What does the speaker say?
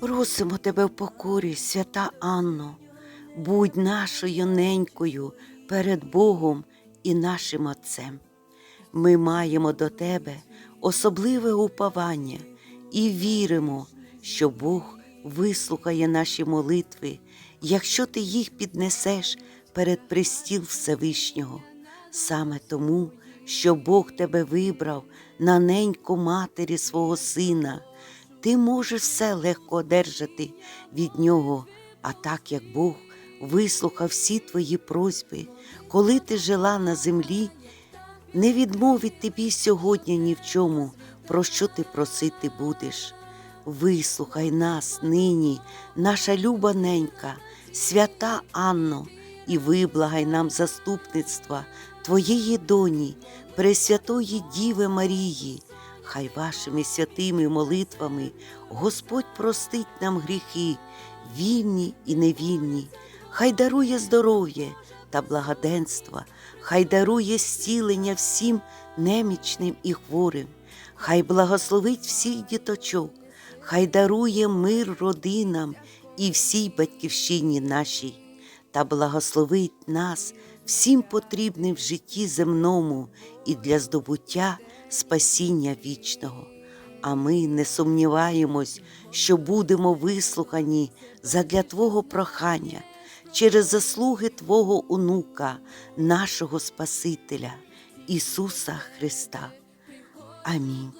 Просимо тебе в покорі, свята Анно, будь нашою ненькою перед Богом і нашим Отцем. Ми маємо до тебе особливе уповання і віримо, що Бог вислухає наші молитви, якщо ти їх піднесеш перед пристіл Всевишнього. Саме тому, що Бог тебе вибрав на неньку матері свого сина, ти можеш все легко одержати від нього, а так як Бог вислухав всі твої просьби, коли ти жила на землі, не відмовить тобі сьогодні ні в чому, про що ти просити будеш. Вислухай нас нині, наша люба ненька, свята Анно, і виблагай нам заступництва Твоєї доні, Пресвятої Діви Марії. Хай вашими святими молитвами Господь простить нам гріхи, вільні і невільні, хай дарує здоров'я та благоденства, хай дарує зцілення всім немічним і хворим, хай благословить всіх діточок, хай дарує мир родинам і всій батьківщині нашій, та благословить нас всім потрібним в житті земному і для здобуття спасіння вічного. А ми не сумніваємось, що будемо вислухані задля Твого прохання через заслуги Твого онука, нашого Спасителя, Ісуса Христа. Амінь.